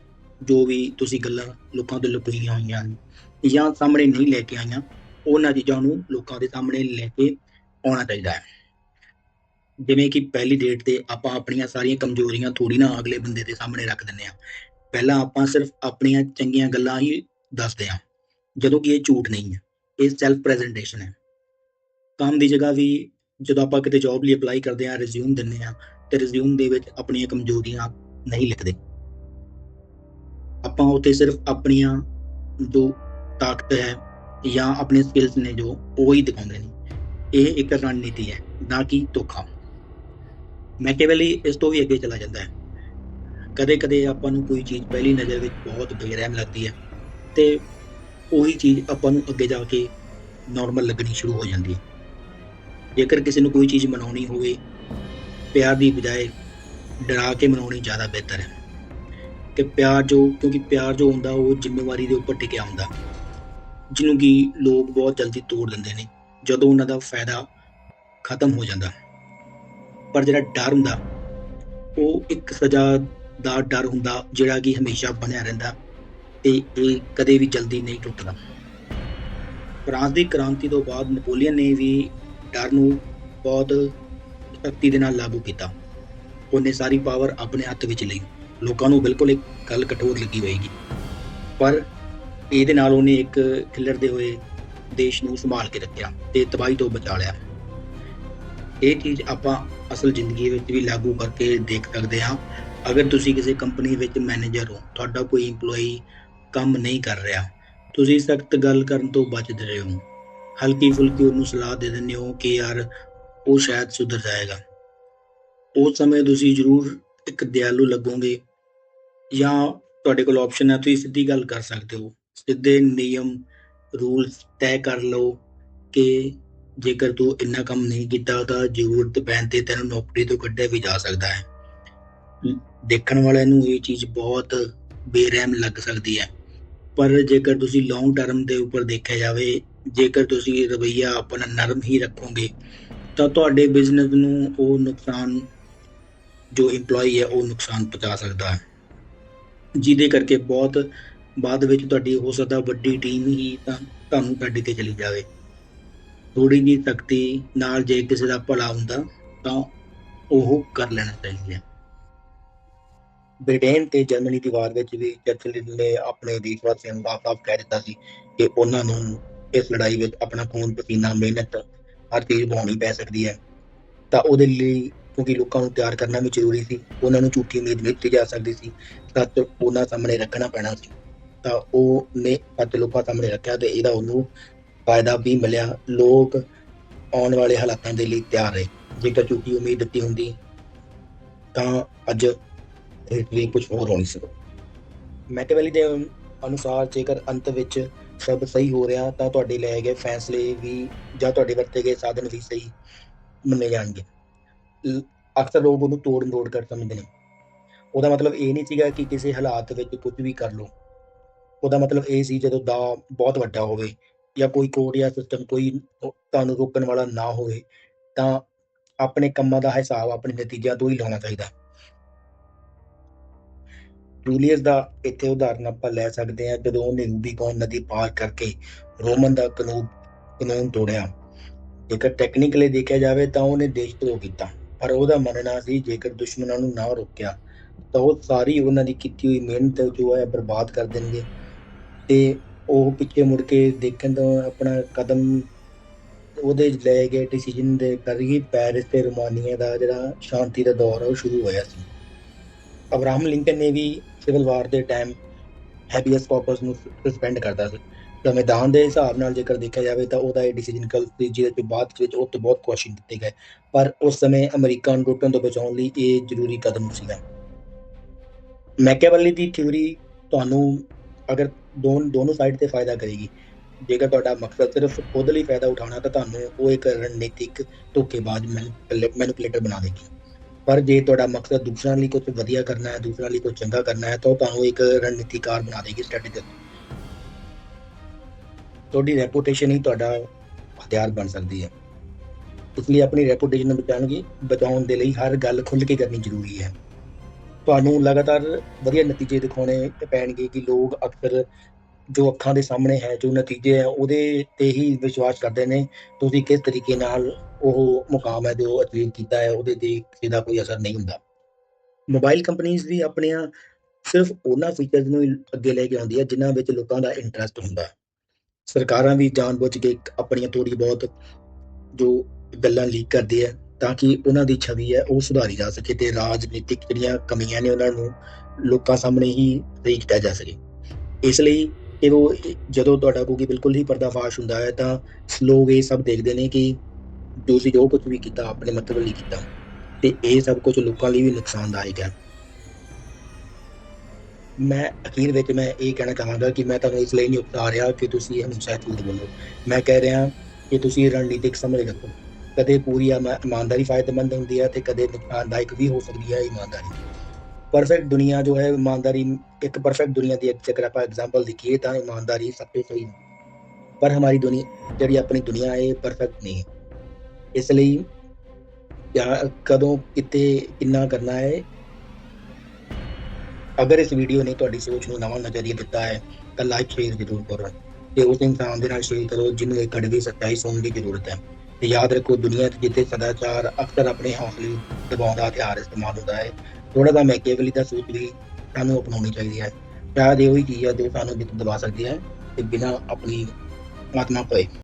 ਜੋ ਵੀ ਤੁਸੀਂ ਗੱਲਾਂ ਲੋਕਾਂ ਤੋਂ ਲੁਕੀਆਂ ਹੋਈਆਂ ਨੇ ਜਾਂ ਸਾਹਮਣੇ ਨਹੀਂ ਲੈ ਕੇ ਆਈਆਂ, ਉਹਨਾਂ ਚੀਜ਼ਾਂ ਨੂੰ ਲੋਕਾਂ ਦੇ ਸਾਹਮਣੇ ਲੈ ਕੇ ਆਉਣਾ ਚਾਹੀਦਾ ਹੈ। ਜਿਵੇਂ ਕਿ ਪਹਿਲੀ ਡੇਟ ਤੇ ਆਪਾਂ ਆਪਣੀਆਂ ਸਾਰੀਆਂ ਕਮਜ਼ੋਰੀਆਂ ਥੋੜੀ ਨਾ ਅਗਲੇ ਬੰਦੇ ਦੇ ਸਾਹਮਣੇ ਰੱਖ ਦਿੰਦੇ ਆ ਪਹਿਲਾਂ ਆਪਾਂ ਸਿਰਫ ਆਪਣੀਆਂ ਚੰਗੀਆਂ ਗੱਲਾਂ ਹੀ ਦੱਸਦੇ ਆ ਜਦੋਂ ਕਿ ਇਹ ਝੂਠ ਨਹੀਂ ਹੈ, ਇਹ ਸੈਲਫ ਪ੍ਰੈਜੈਂਟੇਸ਼ਨ ਹੈ। ਕੰਮ ਦੀ ਜਗ੍ਹਾ ਵੀ ਜਦੋਂ ਆਪਾਂ ਕਿਤੇ ਜੌਬ ਲਈ ਅਪਲਾਈ ਕਰਦੇ ਆ ਰਿਜ਼ਿਊਮ ਦਿੰਦੇ ਆ ਤੇ ਰਿਜ਼ਿਊਮ ਦੇ ਵਿੱਚ ਆਪਣੀਆਂ ਕਮਜ਼ੋਰੀਆਂ ਨਹੀਂ ਲਿਖਦੇ। ਆਪਾਂ ਉੱਥੇ ਸਿਰਫ ਆਪਣੀਆਂ ਜੋ ਤਾਕਤ ਹੈ ਜਾਂ ਆਪਣੇ ਸਕਿੱਲਸ ਨੇ ਜੋ, ਉਹ ਹੀ ਦਿਖਾਉਂਦੇ ਨੇ। ਇਹ ਇੱਕ ਰਣਨੀਤੀ ਹੈ, ਨਾ ਕਿ ਧੋਖਾ। ਮੈਕੇਵੈਲੀ ਇਸ ਤੋਂ ਵੀ ਅੱਗੇ ਚਲਾ ਜਾਂਦਾ ਹੈ। ਕਦੇ-ਕਦੇ ਆਪਾਂ ਨੂੰ ਕੋਈ ਚੀਜ਼ ਪਹਿਲੀ ਨਜ਼ਰ ਵਿੱਚ ਬਹੁਤ ਬੇਰਹਿਮ ਲੱਗਦੀ ਹੈ, ਤੇ ਉਹੀ ਚੀਜ਼ ਆਪਾਂ ਨੂੰ ਅੱਗੇ ਜਾ ਕੇ ਨਾਰਮਲ ਲੱਗਣੀ ਸ਼ੁਰੂ ਹੋ ਜਾਂਦੀ ਹੈ। ਜੇਕਰ ਕਿਸੇ ਨੂੰ ਕੋਈ ਚੀਜ਼ ਮਨਾਉਣੀ ਹੋਵੇ, ਪਿਆਰ ਦੀ ਬਜਾਏ ਡਰਾ ਕੇ ਮਨਾਉਣੀ ਜ਼ਿਆਦਾ ਬਿਹਤਰ ਹੈ। ਕਿ ਪਿਆਰ ਜੋ, ਕਿਉਂਕਿ ਪਿਆਰ ਜੋ ਹੁੰਦਾ, ਉਹ ਜ਼ਿੰਮੇਵਾਰੀ ਦੇ ਉੱਪਰ ਟਿਕਿਆ ਹੁੰਦਾ। ਜਿਹਨੂੰ ਕਿ ਲੋਕ ਬਹੁਤ ਜਲਦੀ ਤੋੜ ਦਿੰਦੇ ਨੇ, ਜਦੋਂ ਉਹਨਾਂ ਦਾ ਫਾਇਦਾ ਖਤਮ ਹੋ ਜਾਂਦਾ। ਪਰ ਜਿਹੜਾ ਡਰ ਹੁੰਦਾ, ਉਹ ਇੱਕ ਸਜ਼ਾ ਦਾ ਡਰ ਹੁੰਦਾ, ਜਿਹੜਾ ਕਿ ਹਮੇਸ਼ਾ ਬਣਿਆ ਰਹਿੰਦਾ ਤੇ ਇਹ ਕਦੇ ਵੀ ਜਲਦੀ ਨਹੀਂ ਟੁੱਟਦਾ। ਫਰਾਂਸ ਦੀ ਕ੍ਰਾਂਤੀ ਤੋਂ ਬਾਅਦ ਨਪੋਲੀਅਨ ਨੇ ਵੀ ਡਰ ਨੂੰ ਬਹੁਤ ਸ਼ਕਤੀ ਦੇ ਨਾਲ ਲਾਗੂ ਕੀਤਾ। ਉਹਨੇ ਸਾਰੀ ਪਾਵਰ ਆਪਣੇ ਹੱਥ ਵਿੱਚ ਲਈ। ਲੋਕਾਂ ਨੂੰ ਬਿਲਕੁਲ ਇੱਕ ਗੱਲ ਕਠੋਰ ਲੱਗੀ ਹੋਏਗੀ। ਪਰ ਇਹਦੇ ਨਾਲ ਉਹਨੇ ਇੱਕ ਖਿਲਰਦੇ ਹੋਏ ਦੇਸ਼ ਨੂੰ ਸੰਭਾਲ ਕੇ ਰੱਖਿਆ ਤੇ ਤਬਾਹੀ ਤੋਂ ਬਚਾ ਲਿਆ। ਇਹ ਚੀਜ਼ ਆਪਾਂ ਅਸਲ ਜ਼ਿੰਦਗੀ ਵਿੱਚ ਵੀ ਲਾਗੂ ਕਰਕੇ ਦੇਖ ਸਕਦੇ ਹਾਂ। ਅਗਰ ਤੁਸੀਂ ਕਿਸੇ ਕੰਪਨੀ ਵਿੱਚ ਮੈਨੇਜਰ ਹੋ, ਤੁਹਾਡਾ ਕੋਈ EMPLOYEE ਕੰਮ ਨਹੀਂ ਕਰ ਰਿਹਾ, ਤੁਸੀਂ ਸਖਤ ਗੱਲ ਕਰਨ ਤੋਂ ਬਚਦੇ ਰਹੇ ਹੋ। ਹਲਕੀ ਫੁਲਕੀ ਉਹਨੂੰ ਸਲਾਹ ਦੇ ਦਿੰਦੇ ਹੋ ਕਿ ਯਾਰ ਉਹ ਸ਼ਾਇਦ ਸੁਧਰ ਜਾਏਗਾ। ਉਸ ਸਮੇਂ ਤੁਸੀਂ ਜ਼ਰੂਰ ਇੱਕ ਦਿਆਲੂ ਲੱਗੋਗੇ ਜਾਂ ਤੁਹਾਡੇ ਕੋਲ ਆਪਸ਼ਨ ਹੈ, ਤੁਸੀਂ ਸਿੱਧੀ ਗੱਲ ਕਰ ਸਕਦੇ ਹੋ। ਸਿੱਧੇ ਨਿਯਮ ਰੂਲਸ ਤੈਅ ਕਰ ਲਓ ਕਿ ਜੇਕਰ ਤੂੰ ਇੰਨਾ ਕੰਮ ਨਹੀਂ ਕੀਤਾ ਤਾਂ ਜ਼ਰੂਰਤ ਪੈਣ ਤੇ ਤੈਨੂੰ ਨੌਕਰੀ ਤੋਂ ਕੱਢਿਆ ਵੀ ਜਾ ਸਕਦਾ ਹੈ। ਦੇਖਣ ਵਾਲਿਆਂ ਨੂੰ ਇਹ ਚੀਜ਼ ਬਹੁਤ ਬੇਰਹਿਮ ਲੱਗ ਸਕਦੀ ਹੈ। ਪਰ ਜੇਕਰ ਤੁਸੀਂ ਲੌਂਗ ਟਰਮ ਦੇ ਉੱਪਰ ਦੇਖਿਆ ਜਾਵੇ ਜੇਕਰ ਤੁਸੀਂ ਰਵਈਆ ਆਪਣਾ ਨਰਮ ਹੀ ਰੱਖੋਗੇ, ਤਾਂ ਤੁਹਾਡੇ ਬਿਜ਼ਨਸ ਨੂੰ ਉਹ ਨੁਕਸਾਨ, ਜੋ EMPLOYEE ਹੈ, ਉਹ ਨੁਕਸਾਨ ਪਹੁੰਚਾ ਸਕਦਾ ਹੈ। ਜਿਹਦੇ ਕਰਕੇ ਬਹੁਤ ਬਾਅਦ ਵਿੱਚ ਤੁਹਾਡੀ ਹੋ ਸਕਦਾ ਵੱਡੀ ਟੀਮ ਹੀ ਤਾਂ ਤੁਹਾਨੂੰ ਛੱਡ ਕੇ ਚਲੀ ਜਾਵੇ। ਥੋੜੀ ਜਿਹੀ ਸ਼ਕਤੀ ਨਾਲ ਜੇ ਕਿਸੇ ਦਾ ਭਲਾ ਹੁੰਦਾ, ਤਾਂ ਉਹ ਕਰ ਲੈਣਾ ਚਾਹੀਦਾ ਬ੍ਰਿਟੇਨ ਤੇ ਜਰਮਨੀ ਦੀ ਵਾਰ ਵਿੱਚ ਵੀ ਚਰਚਿਲ ਨੇ ਆਪਣੇ ਦੇਸ਼ ਵਾਸੀਆਂ ਨੂੰ ਸਾਫ਼ ਕਹਿ ਦਿੱਤਾ ਸੀ ਕਿ ਉਹਨਾਂ ਨੂੰ ਇਸ ਲੜਾਈ ਵਿੱਚ ਆਪਣਾ ਖੂਨ ਪਸੀਨਾ, ਮਿਹਨਤ ਹਰ ਚੀਜ਼ ਬਹਾਉਣੀ ਪੈ ਸਕਦੀ ਹੈ। ਤਾਂ ਉਹਦੇ ਲਈ ਕਿਉਂਕਿ ਲੋਕਾਂ ਨੂੰ ਤਿਆਰ ਕਰਨਾ ਵੀ ਜ਼ਰੂਰੀ ਸੀ, ਉਹਨਾਂ ਨੂੰ ਝੂਠੀ ਉਮੀਦ ਨਹੀਂ ਦਿੱਤੀ ਜਾ ਸਕਦੀ ਸੀ, ਸੱਚ ਉਹਨਾਂ ਸਾਹਮਣੇ ਰੱਖਣਾ ਪੈਣਾ ਸੀ। ਤਾਂ ਉਹ ਨੇ ਸੱਚ ਲੋਕਾਂ ਸਾਹਮਣੇ ਰੱਖਿਆ ਤੇ ਇਹਦਾ ਉਹਨੂੰ ਫਾਇਦਾ ਵੀ ਮਿਲਿਆ। ਲੋਕ ਆਉਣ ਵਾਲੇ ਹਾਲਾਤਾਂ ਦੇ ਲਈ ਤਿਆਰ ਰਹੇ। ਜੇਕਰ ਝੂਠੀ ਉਮੀਦ ਦਿੱਤੀ ਹੁੰਦੀ, ਤਾਂ ਅੱਜ ਇਹ ਵੀ ਕੁਝ ਹੋਰ ਹੋਣੀ ਸੀ। ਮੈਕਵੈਲੀ ਦੇ ਅਨੁਸਾਰ ਜੇਕਰ ਅੰਤ ਵਿੱਚ ਸਭ ਸਹੀ ਹੋ ਰਿਹਾ ਤਾਂ ਤੁਹਾਡੇ ਲਏ ਗਏ ਫੈਸਲੇ ਵੀ ਜਾਂ ਤੁਹਾਡੇ ਵਰਤੇ ਗਏ ਸਾਧਨ ਵੀ ਸਹੀ ਮੰਨੇ ਜਾਣਗੇ। ਅਕਸਰ ਲੋਕ ਉਹਨੂੰ ਤੋੜ ਮਰੋੜ ਕਰ ਸਮਝਦੇ ਨੇ। ਉਹਦਾ ਮਤਲਬ ਇਹ ਨਹੀਂ ਸੀਗਾ ਕਿ ਕਿਸੇ ਹਾਲਾਤ ਵਿੱਚ ਕੁਝ ਵੀ ਕਰ ਲਓ। ਉਹਦਾ ਮਤਲਬ ਇਹ ਸੀ ਜਦੋਂ ਦਾ ਬਹੁਤ ਵੱਡਾ ਹੋਵੇ ਜਾਂ ਕੋਈ ਕੋਡ ਜਾਂ ਸਿਸਟਮ ਕੋਈ ਤੁਹਾਨੂੰ ਰੋਕਣ ਵਾਲਾ ਨਾ ਹੋਵੇ ਤਾਂ ਆਪਣੇ ਕੰਮਾਂ ਦਾ ਹਿਸਾਬ ਆਪਣੇ ਨਤੀਜਿਆਂ ਤੋਂ ਹੀ ਲਾਉਣਾ ਚਾਹੀਦਾ। ਜੂਲੀਅਸ ਦਾ ਇੱਥੇ ਉਦਾਹਰਨ ਆਪਾਂ ਲੈ ਸਕਦੇ ਹਾਂ, ਜਦੋਂ ਉਹਨੇ ਰੂਬੀਕੌਨ ਨਦੀ ਪਾਰ ਕਰਕੇ ਰੋਮਨ ਦਾ ਕਾਨੂੰਨ ਕਾਨੂੰਨ ਤੋੜਿਆ। ਜੇਕਰ ਟੈਕਨੀਕਲੀ ਦੇਖਿਆ ਜਾਵੇ ਤਾਂ ਉਹਨੇ ਦੇਸ਼ ਧਰੋਹ ਕੀਤਾ, ਪਰ ਉਹਦਾ ਮੰਨਣਾ ਸੀ ਜੇਕਰ ਦੁਸ਼ਮਣਾਂ ਨੂੰ ਨਾ ਰੋਕਿਆ, ਤਾਂ ਉਹ ਸਾਰੀ ਉਹਨਾਂ ਦੀ ਕੀਤੀ ਹੋਈ ਮਿਹਨਤ ਜੋ ਹੈ ਬਰਬਾਦ ਕਰ ਦੇਣਗੇ। ਤੇ ਉਹ ਪਿੱਛੇ ਮੁੜ ਕੇ ਦੇਖਣ ਤੋਂ ਆਪਣਾ ਕਦਮ ਉਹਦੇ ਲਏ ਗਏ ਡਿਸੀਜਨ ਦੇ ਕਰਕੇ ਪੈਰਿਸ ਤੇ ਰੋਮਾਨੀਆ ਦਾ ਜਿਹੜਾ ਸ਼ਾਂਤੀ ਦਾ ਦੌਰ ਹੈ ਉਹ ਸ਼ੁਰੂ ਹੋਇਆ ਸੀ। ਅਬਰਾਹਮ ਲਿੰਕਨ ਨੇ ਵੀ ਸਿਵਲ ਵਾਰ ਦੇ ਟਾਈਮ ਹੈਬੀਅਸ ਕਾਰਪਸ ਨੂੰ ਸਸਪੈਂਡ ਕਰਦਾ ਸੀ। ਸੰਵਿਧਾਨ ਦੇ ਹਿਸਾਬ ਨਾਲ ਜੇਕਰ ਦੇਖਿਆ ਜਾਵੇ ਤਾਂ ਉਹਦਾ ਇਹ ਡਿਸੀਜਨ ਗਲਤ ਸੀ, ਜਿਹਦੇ ਤੋਂ ਬਾਅਦ ਵਿੱਚ ਉਹ ਤੇ ਬਹੁਤ ਕੁਐਸਚਨ ਕੀਤੇ ਗਏ। ਪਰ ਉਸ ਸਮੇਂ ਅਮਰੀਕਾ ਨੂੰ ਲੁੱਟਣ ਤੋਂ ਬਚਾਉਣ ਲਈ ਇਹ ਜ਼ਰੂਰੀ ਕਦਮ ਸੀਗਾ। ਮੈਕੈਵਲੀ ਦੀ ਥਿਊਰੀ ਤੁਹਾਨੂੰ ਅਗਰ ਦੋਨ, ਦੋਨੋਂ ਸਾਈਡ ਤੇ ਫਾਇਦਾ ਕਰੇਗੀ। ਜੇਕਰ ਤੁਹਾਡਾ ਮਕਸਦ ਸਿਰਫ ਖੁਦ ਲਈ ਫਾਇਦਾ ਉਠਾਉਣਾ ਤਾਂ ਤੁਹਾਨੂੰ ਉਹ ਇੱਕ ਰਣਨੀਤਿਕ ਧੋਖੇਬਾਜ਼ ਮੈਨੂਪਲੇਟਰ ਬਣਾ ਦੇਗੀ। ਪਰ ਜੇ ਤੁਹਾਡਾ ਮਕਸਦ ਦੂਸਰਿਆਂ ਲਈ ਕੁਝ ਵਧੀਆ ਕਰਨਾ ਹੈ, ਦੂਸਰਿਆਂ ਲਈ ਕੁਝ ਚੰਗਾ ਕਰਨਾ ਹੈ, ਤਾਂ ਉਹ ਤੁਹਾਨੂੰ ਇੱਕ ਰਣਨੀਤੀਕਾਰ ਬਣਾ ਦੇਗੀ ਸਟ੍ਰੈਟੇਜਿਸਟ ਤੁਹਾਡੀ ਰੈਪੂਟੇਸ਼ਨ ਹੀ ਤੁਹਾਡਾ ਹਥਿਆਰ ਬਣ ਸਕਦੀ ਹੈ। ਇਸ ਲਈ ਆਪਣੀ ਰੈਪੂਟੇਸ਼ਨ ਨੂੰ ਬਚਾਉਣਗੇ, ਬਚਾਉਣ ਦੇ ਲਈ ਹਰ ਗੱਲ ਖੁੱਲ੍ਹ ਕੇ ਕਰਨੀ ਜ਼ਰੂਰੀ ਹੈ। ਤੁਹਾਨੂੰ ਲਗਾਤਾਰ ਵਧੀਆ ਨਤੀਜੇ ਦਿਖਾਉਣੇ ਪੈਣਗੇ ਕਿ ਲੋਕ ਅਕਸਰ ਜੋ ਅੱਖਾਂ ਦੇ ਸਾਹਮਣੇ ਹੈ, ਜੋ ਨਤੀਜੇ ਹੈ, ਉਹਦੇ ਤੇ ਹੀ ਵਿਸ਼ਵਾਸ ਕਰਦੇ ਨੇ। ਤੁਸੀਂ ਕਿਸ ਤਰੀਕੇ ਨਾਲ ਉਹ ਮੁਕਾਮ ਹੈ ਜੋ ਅਚੀਵ ਕੀਤਾ ਹੈ, ਉਹਦੇ ਤੇ ਕਿਸੇ ਦਾ ਕੋਈ ਅਸਰ ਨਹੀਂ ਹੁੰਦਾ। ਮੋਬਾਈਲ ਕੰਪਨੀਆਂ ਵੀ ਆਪਣੀਆਂ ਸਿਰਫ ਉਹਨਾਂ ਫੀਚਰਸ ਨੂੰ ਅੱਗੇ ਲੈ ਕੇ ਆਉਂਦੀ ਹੈ ਜਿਨ੍ਹਾਂ ਵਿੱਚ ਲੋਕਾਂ ਦਾ ਇੰਟਰਸਟ ਹੁੰਦਾ ਸਰਕਾਰਾਂ ਵੀ ਜਾਣਬੁੱਝ ਕੇ ਆਪਣੀਆਂ ਥੋੜੀ ਬਹੁਤ ਜੋ ਗੱਲਾਂ ਲੀਕ ਕਰਦੇ ਆ, ਤਾਂ ਕਿ ਉਹਨਾਂ ਦੀ ਛਵੀ ਹੈ, ਉਹ ਸੁਧਾਰੀ ਜਾ ਸਕੇ ਤੇ ਰਾਜਨੀਤਿਕ ਜਿਹੜੀਆਂ ਕਮੀਆਂ ਨੇ ਉਹਨਾਂ ਨੂੰ ਲੋਕਾਂ ਸਾਹਮਣੇ ਹੀ ਸਹੀ ਕੀਤਾ ਜਾ ਸਕੇ। ਇਸ ਲਈ ਇਹ ਜਦੋਂ ਤੁਹਾਡਾ ਕੋਈ ਬਿਲਕੁਲ ਹੀ ਪਰਦਾਫਾਸ਼ ਹੁੰਦਾ ਹੈ, ਤਾਂ ਲੋਕ ਇਹ ਸਭ ਦੇਖਦੇ ਨੇ ਕਿ ਤੁਸੀਂ ਜੋ ਕੁਝ ਵੀ ਕੀਤਾ, ਆਪਣੇ ਮਤਲਬ ਲਈ ਕੀਤਾ। ਤੇ ਇਹ ਸਭ ਕੁਝ ਲੋਕਾਂ ਲਈ ਵੀ ਨੁਕਸਾਨਦਾਇਕ ਹੈ। ਮੈਂ ਅਖੀਰ ਵਿੱਚ ਮੈਂ ਇਹ ਕਹਿਣਾ ਚਾਹਾਂਗਾ ਕਿ ਮੈਂ ਤੁਹਾਨੂੰ ਇਸ ਲਈ ਨਹੀਂ ਉਕਸਾ ਰਿਹਾ ਕਿ ਤੁਸੀਂ ਹਮੇਸ਼ਾ ਝੂਠ ਬੋਲੋ। ਮੈਂ ਕਹਿ ਰਿਹਾ ਕਿ ਤੁਸੀਂ ਰਣਨੀਤਿਕ ਸਮਝ ਰੱਖੋ। ਕਦੇ ਪੂਰੀ ਇਮਾ- ਇਮਾਨਦਾਰੀ ਫਾਇਦੇਮੰਦ ਹੁੰਦੀ ਹੈ ਤੇ ਕਦੇ ਨੁਕਸਾਨਦਾਇਕ ਵੀ ਹੋ ਸਕਦੀ ਹੈ ਇਮਾਨਦਾਰੀ। ਪਰਫੈਕਟ ਦੁਨੀਆ ਜੋ ਹੈ, ਇਮਾਨਦਾਰੀ, ਇੱਕ ਪਰਫੈਕਟ ਦੁਨੀਆ ਦੀ ਜੇਕਰ ਆਪਾਂ ਐਗਜ਼ਾਮਪਲ ਦੇਖੀਏ ਤਾਂ ਇਮਾਨਦਾਰੀ ਸਭ ਤੋਂ ਸਹੀ ਪਰ ਹਮਾਰੀ ਦੁਨੀਆ, ਜਿਹੜੀ ਆਪਣੀ ਦੁਨੀਆ ਹੈ, ਇਹ ਪਰਫੈਕਟ ਨਹੀਂ ਹੈ। ਇਸ ਲਈ ਕਦੋਂ ਕਿਤੇ ਕਿੰਨਾ ਕਰਨਾ ਹੈ। ਅਗਰ ਇਸ ਵੀਡੀਓ ਨੇ ਤੁਹਾਡੀ ਸੋਚ ਨੂੰ ਨਵਾਂ ਨਜ਼ਰੀਆ ਦਿੱਤਾ ਹੈ, ਤਾਂ ਲਾਈਕ ਸ਼ੇਅਰ ਜ਼ਰੂਰ ਕਰੋ ਤੇ ਉਸ ਇਨਸਾਨ ਦੇ ਨਾਲ ਸ਼ੇਅਰ ਕਰੋ ਜਿਹਨੂੰ ਇਹ ਕੜਵੀ ਸੱਚਾਈ ਸੁਣਨ ਦੀ ਜ਼ਰੂਰਤ ਹੈ। ਤੇ ਯਾਦ ਰੱਖੋ, ਦੁਨੀਆ 'ਚ ਜਿੱਥੇ ਸਦਾਚਾਰ ਅਕਸਰ ਆਪਣੇ ਹੌਸਲੇ ਦਬਾਉਣ ਦਾ ਹਥਿਆਰ ਇਸਤੇਮਾਲ ਹੁੰਦਾ ਹੈ ਥੋੜਾ ਜਿਹਾ ਮੈਕੇਵਲੀ ਦਾ ਸੋਚ ਵੀ ਸਾਨੂੰ ਅਪਣਾਉਣੀ ਚਾਹੀਦੀ ਹੈ। ਸ਼ਾਇਦ ਇਹੋ ਹੀ ਚੀਜ਼ ਹੈ ਜੋ ਸਾਨੂੰ ਜਿੱਤ ਦਬਾ ਸਕਦੀ ਹੈ ਤੇ ਬਿਨਾਂ ਆਪਣੀ ਆਤਮਾ ਪਏ